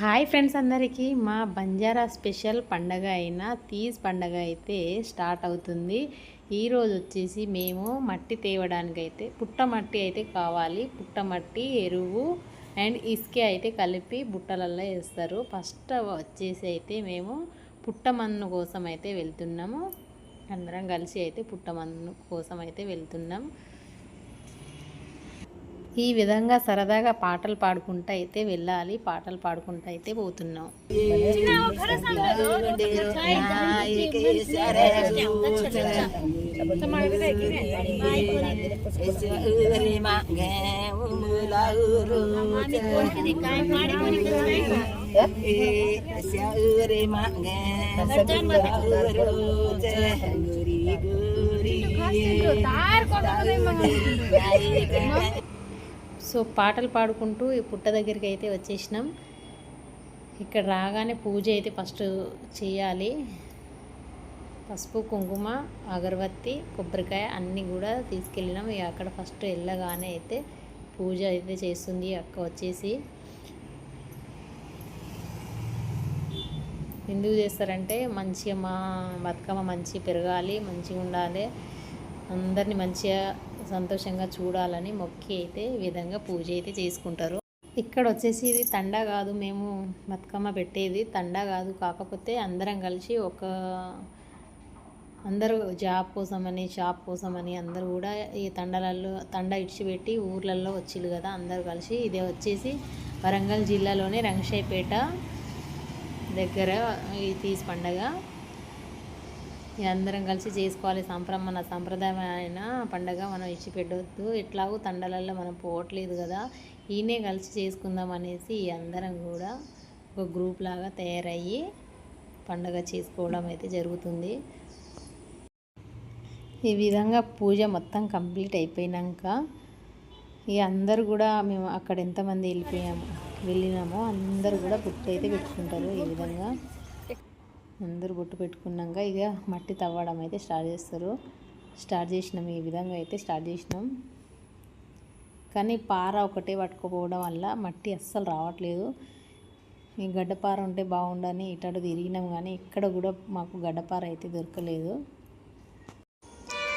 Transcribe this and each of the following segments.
Hi friends అందరికీ. మా Banjara special పండగ అయిన తీజ్ పండగ అయితే స్టార్ట్ అవుతుంది. ఈరోజు వచ్చేసి మేము మట్టి తేవడానికైతే పుట్టమట్టి అయితే కావాలి. పుట్టమట్టి ఎరువు అండ్ ఇసుక అయితే కలిపి బుట్టలల్లో వేస్తారు. ఫస్ట్ వచ్చేసి అయితే మేము పుట్టమన్ను కోసం అయితే వెళ్తున్నాము. అందరం కలిసి అయితే పుట్టమన్ను కోసం అయితే వెళ్తున్నాం. ఈ విధంగా సరదాగా పాటలు పాడుకుంటూ అయితే వెళ్ళాలి పాటలు పాడుకుంటూ అయితే పోతున్నాం సో పాటలు పాడుకుంటూ ఈ పుట్ట దగ్గరికి అయితే వచ్చేసినాం. ఇక్కడ రాగానే పూజ అయితే ఫస్ట్ చేయాలి. పసుపు కుంకుమ అగరబత్తి కొబ్బరికాయ అన్నీ కూడా తీసుకెళ్ళినాం. ఇక అక్కడ ఫస్ట్ వెళ్ళగానే అయితే పూజ అయితే చేస్తుంది. అక్క వచ్చేసి ఎందుకు చేస్తారంటే మంచిగా మా బతుకమ్మ మంచిగా పెరగాలి మంచిగా ఉండాలి. అందరిని మంచిగా సంతోషంగా చూడాలని మొక్కి అయితే విధంగా పూజ అయితే చేసుకుంటారు. ఇక్కడ వచ్చేసి ఇది తండా కాదు మేము బతుకమ్మ పెట్టేది తండా కాదు. కాకపోతే అందరం కలిసి ఒక అందరూ జాబ్ కోసమని షాప్ కోసమని అందరూ కూడా ఈ తండలలో తండ ఇడిచిపెట్టి ఊర్లలో వచ్చిళ్ళు కదా అందరూ కలిసి ఇదే వచ్చేసి వరంగల్ జిల్లాలోనే రంగశాయిపేట దగ్గర ఈ తీసి పండగ అందరం కలిసి చేసుకోవాలి. సంప్రమ మన సంప్రదాయమైన పండగ మనం ఇచ్చిపెట్టవద్దు ఎట్లాగో తండలల్లో మనం పోవట్లేదు కదా. ఈయనే కలిసి చేసుకుందాం అనేసి ఈ అందరం కూడా ఒక గ్రూప్ లాగా తయారయ్యి పండగ చేసుకోవడం అయితే జరుగుతుంది. ఈ విధంగా పూజ మొత్తం కంప్లీట్ అయిపోయినాక ఇక అందరు కూడా మేము అక్కడ ఎంతమంది వెళ్ళిపోయాము వెళ్ళినామో అందరు కూడా బుట్టు అయితే పెట్టుకుంటారు ఈ విధంగా. అందరూ బొట్టు పెట్టుకున్నాక ఇక మట్టి తవ్వడం అయితే స్టార్ట్ చేస్తారు. స్టార్ట్ చేసినాం ఈ విధంగా అయితే స్టార్ట్ చేసినాం. కానీ పార ఒకటే పట్టుకోపోవడం వల్ల మట్టి అస్సలు రావట్లేదు. ఈ గడ్డపార ఉంటే బాగుండని ఇటాడు తిరిగినాం కానీ ఇక్కడ కూడా మాకు గడ్డపార అయితే దొరకలేదు.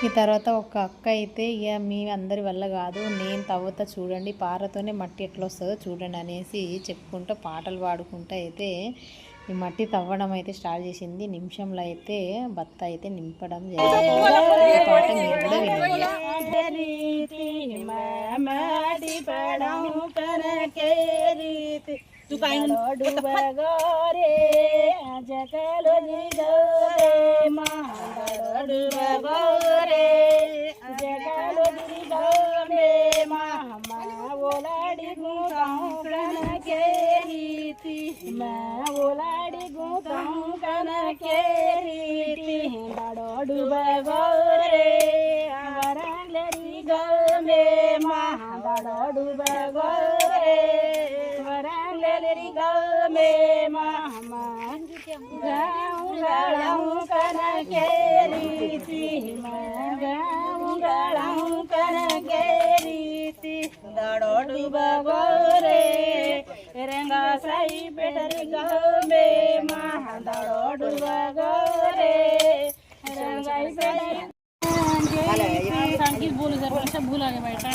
ఈ తర్వాత ఒక అక్క అయితే ఇక మీ అందరి వల్ల కాదు నేను తవ్వతా చూడండి పారతోనే మట్టి ఎట్లా వస్తుందో చూడండి అనేసి చెప్పుకుంటూ పాటలు పాడుకుంటూ అయితే ఈ మట్టి తవ్వడం అయితే స్టార్ట్ చేసింది. నిమిషంలో అయితే బత్త అయితే నింపడం జరిగింది. ఓలాడి ಓಲಾಡಿ ಗುಂಕನ ಕೇರಿಟಿ ಬಡೋಡು ಬಗೋರೆ ವರಂಗ್ಲರಿ ಗಮೆ ಮಹಾ ಬಡೋಡು ಬಗೋರೆ ವರಂಗ್ಲರಿ ಗಮೆ ಮಹಮಂಗನ ಕೇರಿತಿ ಮಂಗಳ ಕನ ಕೇರಿತಿ ದಡೋಡು ಬಗೋ దడో డువగరే రంగై పెడే సంగీత बोलो जरा भूल आ गया बेटा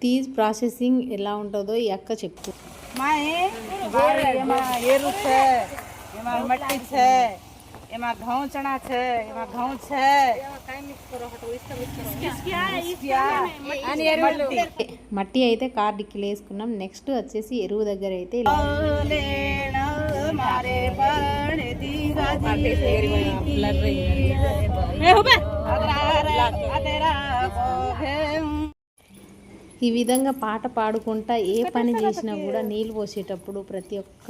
తీజ్ ప్రాసెసింగ్ ఎలా ఉంటుందో ఈ అక్క చెప్పు માએ બાર એમાં એરું છે એમાં મટ્ટી છે એમાં ઘઉં ચણા છે એમાં ઘઉં છે અને એરવલ્લી. మట్టి అయితే కార్ డిక్కీలో వేసుకున్నాం నెక్స్ట్ వచ్చేసి ఎరువు దగ్గర అయితే ఇలా ఈ విధంగా పాట పాడుకుంటా ఏ పని చేసినా కూడా నీళ్ళు పోసేటప్పుడు ప్రతి ఒక్క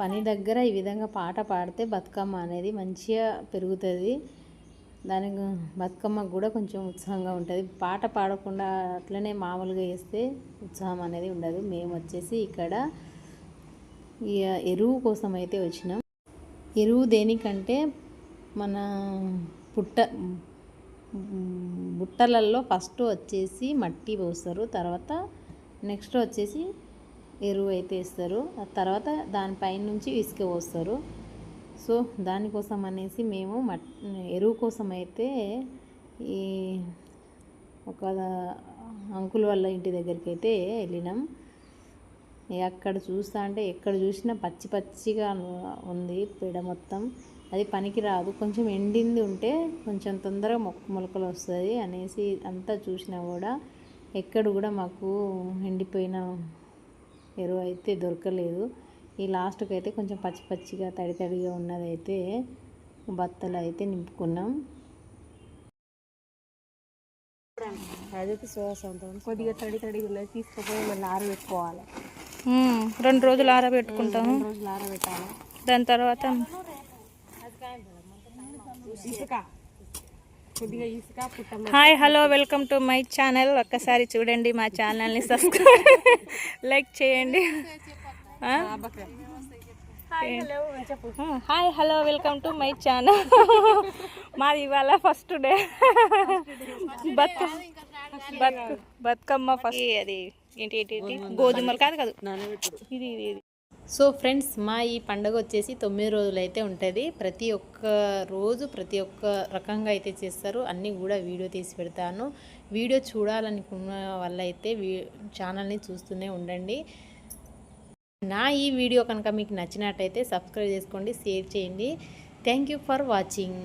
పని దగ్గర ఈ విధంగా పాట పాడితే బతుకమ్మ అనేది మంచిగా పెరుగుతుంది. దానికి బతుకమ్మకు కూడా కొంచెం ఉత్సాహంగా ఉంటుంది. పాట పాడకుండా అట్లనే మామూలుగా వేస్తే ఉత్సాహం అనేది ఉండదు. మేము వచ్చేసి ఇక్కడ ఈ ఎరువు కోసం అయితే వచ్చినాం. ఎరువు దేనికంటే మన పుట్ట బుట్టలల్లో ఫస్ట్ వచ్చేసి మట్టి పోస్తారు తర్వాత నెక్స్ట్ వచ్చేసి ఎరువు అయితే వేస్తారు ఆ తర్వాత దానిపైన నుంచి ఇసుక పోస్తారు. సో దానికోసం అనేసి మేము మట్ ఎరువు కోసం అయితే ఈ ఒక అంకుల్ వాళ్ళ ఇంటి దగ్గరికి అయితే వెళ్ళినాం. అక్కడ చూస్తా అంటే ఎక్కడ చూసినా పచ్చి పచ్చిగా ఉంది పేడ మొత్తం. అది పనికి రాదు కొంచెం ఎండింది ఉంటే కొంచెం తొందరగా మొక్క మొలకలు వస్తుంది అనేసి అంతా చూసినా కూడా ఎక్కడ కూడా మాకు ఎండిపోయిన ఎరువు అయితే దొరకలేదు. ఈ లాస్ట్కి అయితే కొంచెం పచ్చి పచ్చిగా తడి తడిగా ఉన్నదైతే బత్తలు అయితే నింపుకున్నాం కొద్దిగా తడి తడి ఉన్నది తీసుకుపోయి మళ్ళీ ఆరబెట్టుకోవాలి. రెండు రోజులు ఆరబెట్టుకుంటాము. రోజులు ఆరబెట్టాలి. దాని తర్వాత ఇసుక కొద్దిగా ఇసుక పుట్ట hi hello welcome to my channel. ఒక్కసారి చూడండి మా ఛానల్ని సబ్స్క్రైబ్. లైక్ చేయండి. Hi hello welcome to my channel. మాది ఇవాళ ఫస్ట్ డే. బత్ బత్ బతుకమ్మ ఫస్ట్. అది ఏంటి ఏంటి ఏంటి? గోధుమలు. కాదు కాదు. ఇది ఇది ఇది. సో ఫ్రెండ్స్ మా ఈ పండుగ వచ్చేసి తొమ్మిది రోజులు అయితే ఉంటుంది. ప్రతి ఒక్క రోజు ప్రతి ఒక్క రకంగా అయితే చేస్తారు. అన్నీ కూడా వీడియో తీసి పెడతాను. వీడియో చూడాలనుకున్న వల్ల అయితే వీ ఛానల్ని చూస్తూనే ఉండండి. నా ఈ వీడియో కనుక మీకు నచ్చినట్టయితే సబ్స్క్రైబ్ చేసుకోండి షేర్ చేయండి. Thank you for watching.